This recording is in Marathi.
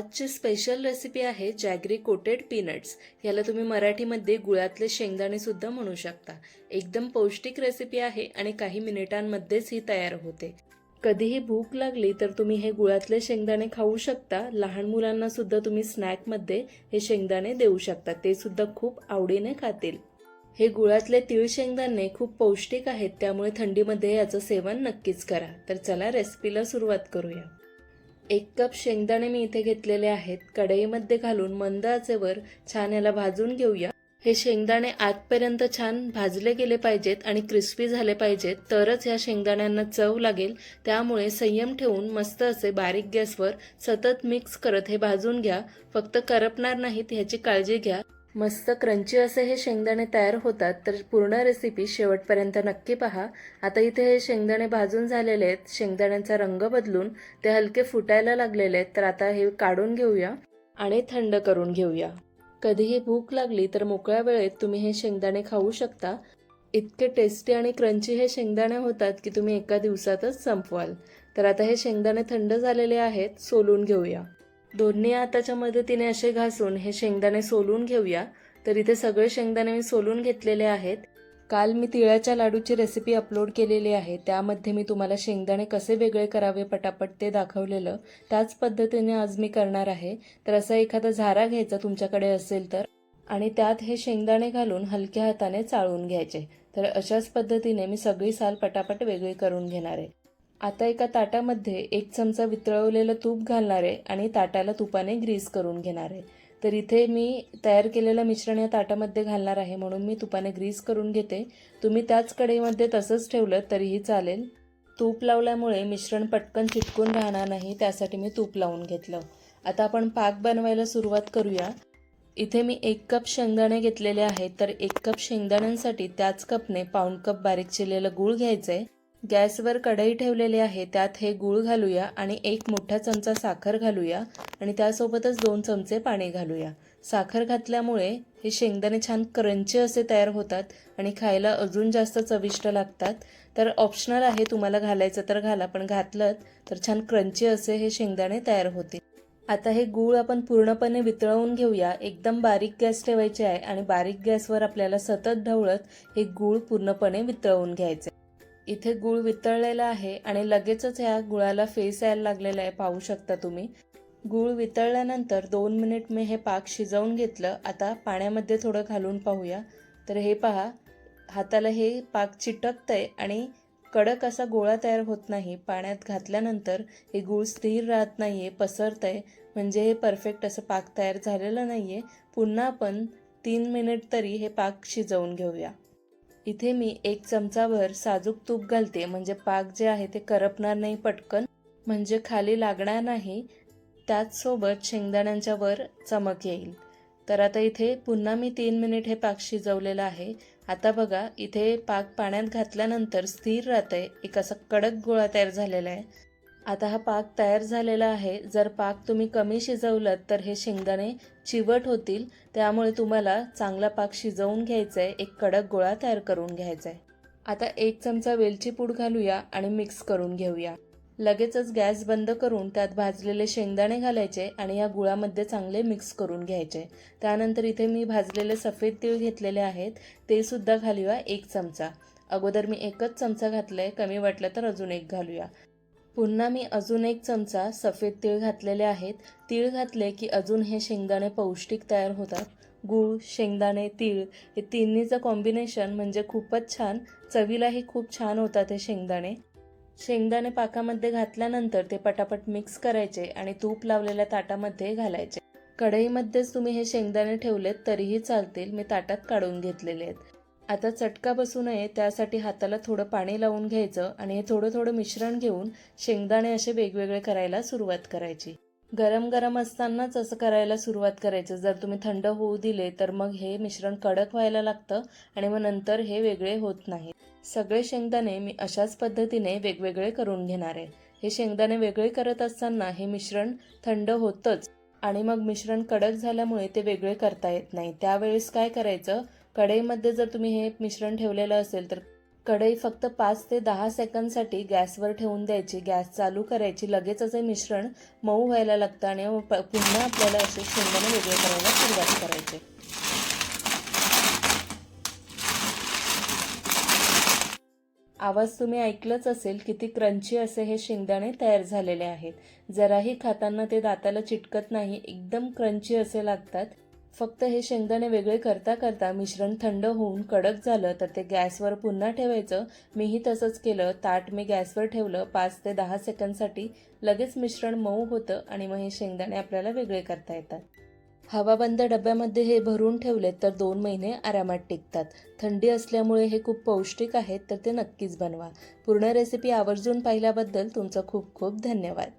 आजची स्पेशल रेसिपी आहे जॅगरी कोटेड पीनट्स याला तुम्ही मराठीमध्ये गुळातले शेंगदाणे सुद्धा म्हणू शकता. एकदम पौष्टिक रेसिपी आहे आणि काही मिनिटांमध्येच ही तयार होते. कधीही भूक लागली तर तुम्ही हे गुळातले शेंगदाणे खाऊ शकता. लहान मुलांना सुद्धा तुम्ही स्नॅकमध्ये हे शेंगदाणे देऊ शकता. ते सुद्धा खूप आवडीने खातील. हे गुळातले तीळ शेंगदाणे खूप पौष्टिक आहेत. त्यामुळे थंडीमध्ये याचं सेवन नक्कीच करा. तर चला रेसिपीला सुरुवात करूया. एक कप शेंगदाणे मी इथे घेतलेले आहेत. कढईमध्ये घालून मंद आचेवर छान याला भाजून घेऊया. हे शेंगदाणे आतपर्यंत छान भाजले गेले पाहिजेत आणि क्रिस्पी झाले पाहिजेत. तरच या शेंगदाण्यांना चव लागेल. त्यामुळे संयम ठेवून मस्त असे बारीक गॅसवर सतत मिक्स करत हे भाजून घ्या. फक्त करपणार नाहीत ह्याची काळजी घ्या. मस्त क्रंची असे हे शेंगदाणे तयार होतात तर पूर्ण रेसिपी शेवटपर्यंत नक्की पहा. आता इथे हे शेंगदाणे भाजून झालेले आहेत. शेंगदाण्यांचा रंग बदलून ते हलके फुटायला लागलेले आहेत. तर आता हे काढून घेऊया आणि थंड करून घेऊया. कधीही भूक लागली तर मोकळ्या वेळेत तुम्ही हे शेंगदाणे खाऊ शकता. इतके टेस्टी आणि क्रंची हे शेंगदाणे होतात की तुम्ही एका दिवसातच संपवाल. तर आता हे शेंगदाणे थंड झालेले आहेत सोलून घेऊया. दोन्ही हाताच्या मदतीने असे घासून हे शेंगदाणे सोलून घेऊया. तर इथे सगळे शेंगदाणे मी सोलून घेतलेले आहेत. काल मी तिळाच्या लाडूची रेसिपी अपलोड केलेली आहे. त्यामध्ये मी तुम्हाला शेंगदाणे कसे वेगळे करावे पटापट ते दाखवलेलं त्याच पद्धतीने आज मी करणार आहे. तर असा एखादा झारा घ्यायचा तुमच्याकडे असेल तर. आणि त्यात हे शेंगदाणे घालून हलक्या हाताने चाळून घ्यायचे. तर अशाच पद्धतीने मी सगळी साल पटापट वेगळी करून घेणार आहे. आता एका ताटामध्ये एक चमचा वितळवलेलं तूप घालणार आहे आणि ताटाला तुपाने ग्रीस करून घेणार आहे. तर इथे मी तयार केलेलं मिश्रण या ताटामध्ये घालणार आहे म्हणून मी तुपाने ग्रीस करून घेते. तुम्ही त्याच कढईमध्ये तसंच ठेवलं तरीही चालेल. तूप लावल्यामुळे मिश्रण पटकन चिटकून राहणार नाही त्यासाठी मी तूप लावून घेतलं. आता आपण पाक बनवायला सुरुवात करूया. इथे मी एक कप शेंगदाणे घेतलेले आहेत तर एक कप शेंगदाण्यांसाठी त्याच कपने पाऊण कप बारीक चिरलेलं गूळ घ्यायचं आहे गॅसवर कढई ठेवलेली आहे त्यात हे गूळ घालूया आणि एक मोठा चमचा साखर घालूया आणि त्यासोबतच दोन चमचे पाणी घालूया. साखर घातल्यामुळे हे शेंगदाणे छान क्रंची असे तयार होतात आणि खायला अजून जास्त चविष्ट लागतात. तर ऑप्शनल आहे तुम्हाला घालायचं तर घाला पण घातलं तर छान क्रंची असे हे शेंगदाणे तयार होतील. आता हे गूळ आपण पूर्णपणे वितळवून घेऊया. एकदम बारीक गॅस ठेवायचे आहे आणि बारीक गॅसवर आपल्याला सतत ढवळत हे गूळ पूर्णपणे वितळवून घ्यायचे. इथे गूळ वितळलेला आहे आणि लगेचच ह्या गुळाला फेस यायला लागलेला आहे पाहू शकता तुम्ही. गूळ वितळल्यानंतर दोन मिनिट मी हे पाक शिजवून घेतलं. आता पाण्यामध्ये थोडं घालून पाहूया. तर हे पहा हाताला हे पाक चिटकतंय आणि कडक असा गोळा तयार होत नाही. पाण्यात घातल्यानंतर हे गूळ स्थिर राहत नाही आहे पसरत आहे म्हणजे हे परफेक्ट असं पाक तयार झालेलं नाही आहे पुन्हा आपण तीन मिनिट तरी हे पाक शिजवून घेऊया. इथे मी एक चमचाभर साजूक तूप घालते. म्हणजे पाक जे आहे ते करपणार नाही पटकन. म्हणजे खाली लागणार नाही. त्याचसोबत शेंगदाण्यांच्या वर चमक येईल. तर आता इथे पुन्हा मी तीन मिनिट हे पाक शिजवलेलं आहे. आता बघा इथे पाक पाण्यात घातल्यानंतर स्थिर राहतंय. एक असा कडक गोळा तयार झालेला आहे. आता हा पाक तयार झालेला आहे. जर पाक तुम्ही कमी शिजवलं तर हे शेंगदाणे चिवट होतील. त्यामुळे तुम्हाला चांगला पाक शिजवून घ्यायचा आहे एक कडक गोळा तयार करून घ्यायचा आहे आता एक चमचा वेलची पूड घालूया आणि मिक्स करून घेऊया. लगेचच गॅस बंद करून त्यात भाजलेले शेंगदाणे घालायचे आणि या गुळामध्ये चांगले मिक्स करून घ्यायचे. त्यानंतर इथे मी भाजलेले सफेद तीळ घेतलेले आहेत. ते सुद्धा घालूया एक चमचा. अगोदर मी एकच चमचा घातलाय. कमी वाटलं तर अजून एक घालूया. पुन्हा मी अजून एक चमचा सफेद तीळ घातलेले आहेत. तीळ घातले की अजून हे शेंगदाणे पौष्टिक तयार होतात. गूळ शेंगदाणे तीळ हे तिन्हीचं कॉम्बिनेशन म्हणजे खूपच छान. चवीलाही खूप छान होतात हे शेंगदाणे. शेंगदाणे पाकामध्ये घातल्यानंतर ते पटापट मिक्स करायचे आणि तूप लावलेल्या ताटामध्ये घालायचे. कढईमध्येच तुम्ही हे शेंगदाणे ठेवलेत तरीही चालतील. मी ताटात काढून घेतलेले आहेत. आता चटका बसू नये त्यासाठी हाताला थोडं पाणी लावून घ्यायचं आणि हे थोडं थोडं मिश्रण घेऊन शेंगदाणे असे वेगवेगळे करायला सुरुवात करायची. गरम गरम असतानाच असं करायला सुरुवात करायचं. जर तुम्ही थंड होऊ दिले तर मग हे मिश्रण कडक व्हायला लागतं आणि मग नंतर हे वेगळे होत नाही. सगळे शेंगदाणे मी अशाच पद्धतीने वेगवेगळे करून घेणार आहे. हे शेंगदाणे वेगळे करत असताना हे मिश्रण थंड होतंच. आणि मग मिश्रण कडक झाल्यामुळे ते वेगळे करता येत नाही. त्यावेळेस काय करायचं? कढईमध्ये जर तुम्ही हे मिश्रण ठेवलेलं असेल तर कढई फक्त पाच ते दहा सेकंदसाठी गॅसवर ठेवून द्यायची. गॅस चालू करायची. लगेचच हे मिश्रण मऊ व्हायला लागतं आणि प- पुन्हा आपल्याला असे शेंगदाणे वेगळे करायला सुरुवात करायची. आवाज तुम्ही ऐकलंच असेल किती क्रंची असे हे शेंगदाणे तयार झालेले आहेत. जराही खाताना ते दाताला चिटकत नाही एकदम क्रंची असे लागतात. फक्त हे शेंगदाणे वेगळे करता करता मिश्रण थंड होऊन कडक झालं तर ते गॅसवर पुन्हा ठेवायचं. मीही तसंच केलं. ताट मी गॅसवर ठेवलं. पाच ते दहा सेकंदसाठी लगेच मिश्रण मऊ होतं आणि मग हे शेंगदाणे आपल्याला वेगळे करता येतात. हवाबंद डब्यामध्ये हे भरून ठेवलेत तर दोन महिने आरामात टिकतात. थंडी असल्यामुळे हे खूप पौष्टिक आहेत तर ते नक्कीच बनवा. पूर्ण रेसिपी आवर्जून पाहिल्याबद्दल तुमचं खूप खूप धन्यवाद.